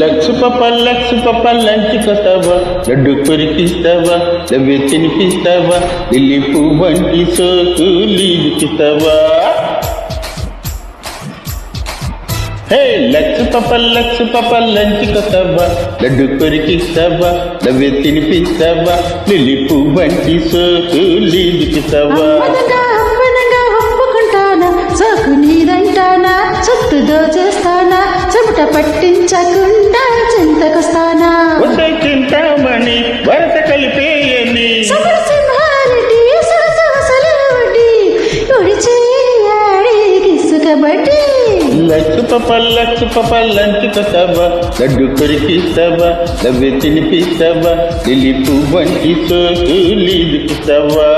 లక్ష పప్ప లక్ష పప్ప లంచ్ కొత్తవా లడ్డు కొరికిస్తావా లవ్వే తినిపిస్తావా ఢిల్లీ పువ్వు వంటి సోకు లీదుకిస్తావా హే లక్ష పప్ప లక్ష పప్ప లంచ్ కొత్తవా లడ్డు కొరికిస్తావా లవ్వే తినిపిస్తావా లిల్లి పువ్వు వంటి సోకు లీదుకిస్తావా సోకు నీదంటానా సొత్తు దోచేస్తా పట్టించకుండా చింతకొస్తానా చింతామణి వరస కలిపేయని సమరసింహారెడ్డి సరసవసలవడ్డి ఒడి చేయాడి కిసుకబట్టి లక్ష పప్ప లక్ష పప్ప లంచ్ కొత్తవా లడ్డు కొరికిస్తావా లవ్వే తినిపిస్తావా లిల్లి పువ్వు వంటి సోకు లీదుకిస్తావా